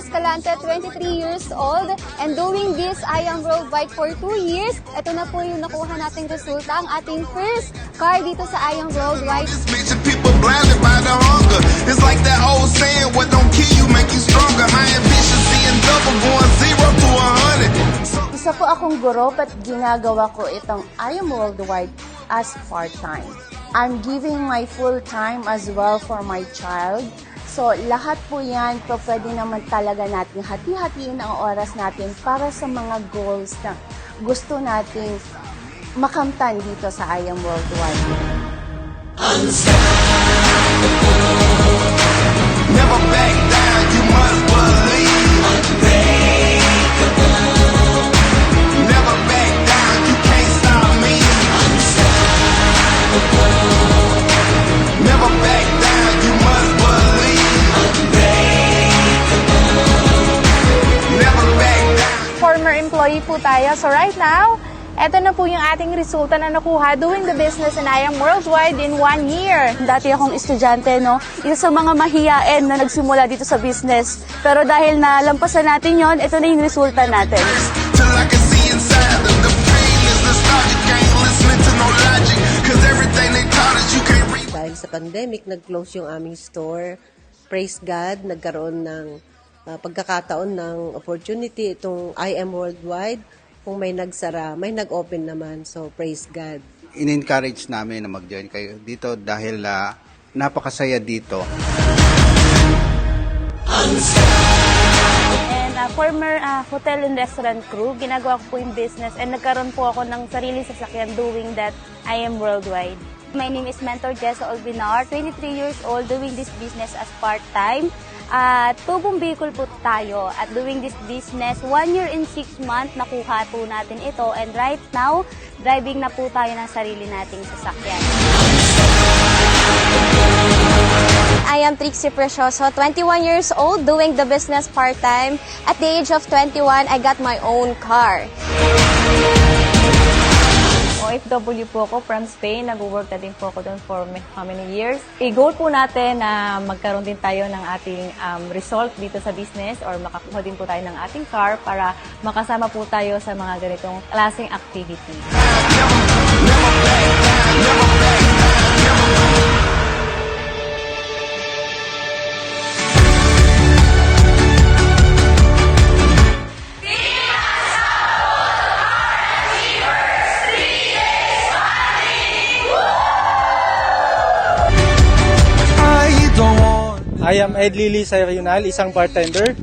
estudyante, 23 years old, and doing this I am worldwide for 2 years. Ito na po yung nakuha nating resulta, ang ating first car dito sa I am worldwide. This bitch and people blinded by the hunger. It's like that old saying, what don't kill you make you stronger. My ambition seeing double going zero to a hundred. So Isa po akong guro at ginagawa ko itong I am worldwide as part-time. I'm giving my full time as well for my child. So, lahat po yan po pwede naman talaga natin hati-hatiin ang oras natin para sa mga goals na gusto nating makamtan dito sa I am worldwide. never back down, you must believe. Never tayo. So right now, eto na po yung ating resulta na nakuha doing the business and I am worldwide in one year. Dati akong estudyante, no? Isa sa mga mahiyain na nagsimula dito sa business. Pero dahil na lampasan natin yon, ito na yung resulta natin. Dahil sa pandemic, nag-close yung aming store. Praise God, nagkaroon ng ah, pagkakataon ng opportunity itong I Am Worldwide. Kung may nagsara, may nag-open naman. So, praise God. in-encourage namin na mag-join kayo dito dahil ah, napakasaya dito. And uh, former uh, hotel and restaurant crew, ginagawa ko po yung business and nagkaroon po ako ng sarili sasakyan doing that I am worldwide. My name is Mentor Jessa Olbinar, 23 years old, doing this business as part-time. At tubong vehicle po tayo at doing this business, one year and six months nakuha po natin ito and right now, driving na po tayo ng sarili nating sasakyan. I am Trixie Precioso, 21 years old, doing the business part-time. At the age of 21, I got my own car. OFW po ako from Spain. Nag-work na din po ako doon for how many years. I-goal po natin na magkaroon din tayo ng ating um, result dito sa business or makakuha din po tayo ng ating car para makasama po tayo sa mga ganitong klaseng activity. I am Ed Lily Sayunal, isang bartender.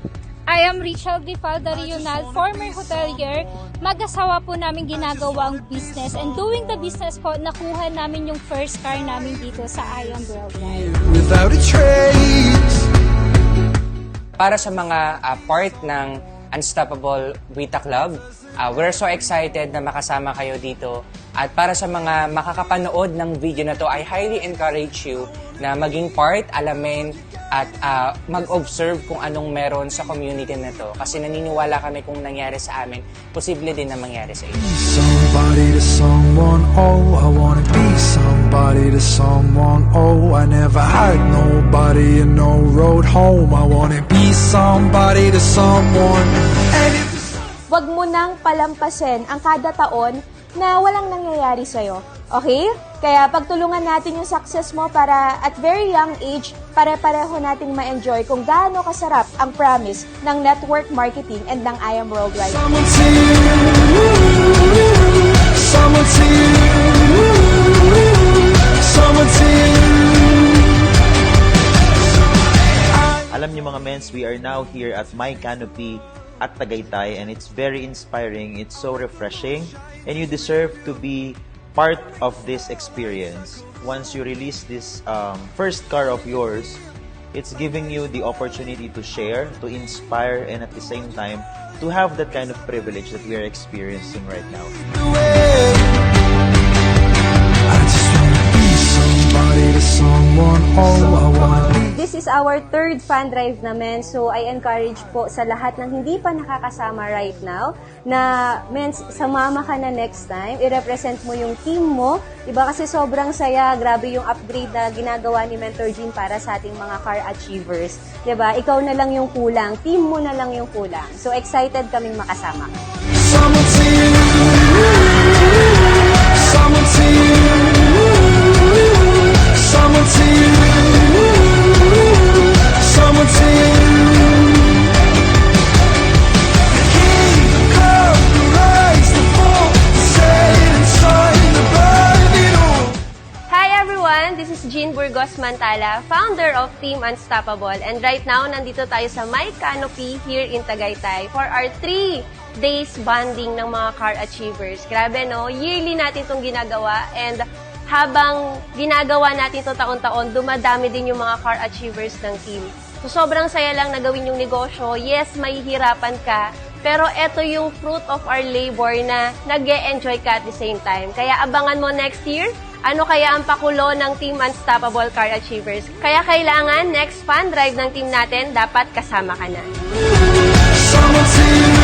I am Rachel Grifalda Rional, former hotelier. Mag-asawa po namin ginagawa ang business and doing the business po, nakuha namin yung first car namin dito sa Ion Worldwide. Without a trace. para sa mga ah, part ng Unstoppable Wita Club. Ah, we're so excited na makasama kayo dito. At para sa mga makakapanood ng video na to, I highly encourage you na maging part, alamin, at ah, mag-observe kung anong meron sa community na to. Kasi naniniwala kami kung nangyari sa amin, posible din na mangyari sa inyo. Somebody to someone, oh, I wanna be somebody to someone, oh, I never had nobody and no road home. I wanna be somebody to someone. And Huwag mo nang palampasin ang kada taon na walang nangyayari sa'yo. Okay? Kaya pagtulungan natin yung success mo para at very young age, pare-pareho nating ma-enjoy kung gaano kasarap ang promise ng network marketing and ng I Am Worldwide. someone to you, someone to you, someone to you. Alam niyo mga mens, we are now here at My Canopy at Tagaytay and it's very inspiring, it's so refreshing and you deserve to be part of this experience. Once you release this um, first car of yours, it's giving you the opportunity to share, to inspire and at the same time to have that kind of privilege that we are experiencing right now. Our third fan drive namin. So, I encourage po sa lahat ng hindi pa nakakasama right now na, mens, sumama ka na next time. I-represent mo yung team mo. Diba? Kasi sobrang saya. Grabe yung upgrade na ginagawa ni Mentor Jean para sa ating mga car achievers. Diba? Ikaw na lang yung kulang. Team mo na lang yung kulang. So, excited kaming makasama. Summer team, summer team, Burgos Mantala, founder of Team Unstoppable. And right now, nandito tayo sa My Canopy here in Tagaytay for our three days bonding ng mga car achievers. Grabe no? Yearly natin itong ginagawa and habang ginagawa natin ito taon-taon, dumadami din yung mga car achievers ng team. So sobrang saya lang na gawin yung negosyo. Yes, mahihirapan ka, pero ito yung fruit of our labor na nag enjoy ka at the same time. Kaya abangan mo next year, ano kaya ang pakulo ng Team Unstoppable Car Achievers. Kaya kailangan next fun drive ng team natin, dapat kasama ka na. Summer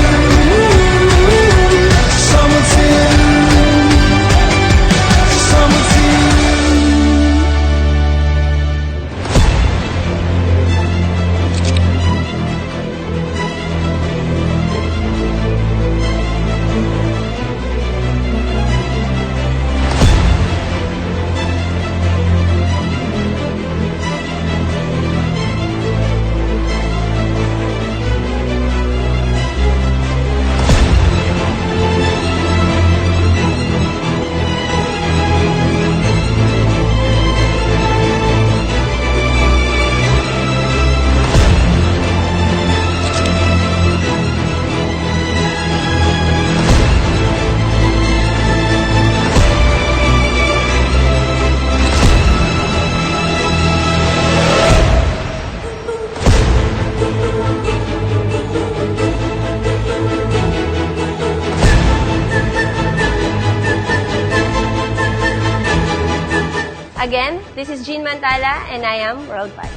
Again, this is Jean Mantala and I am Worldwide.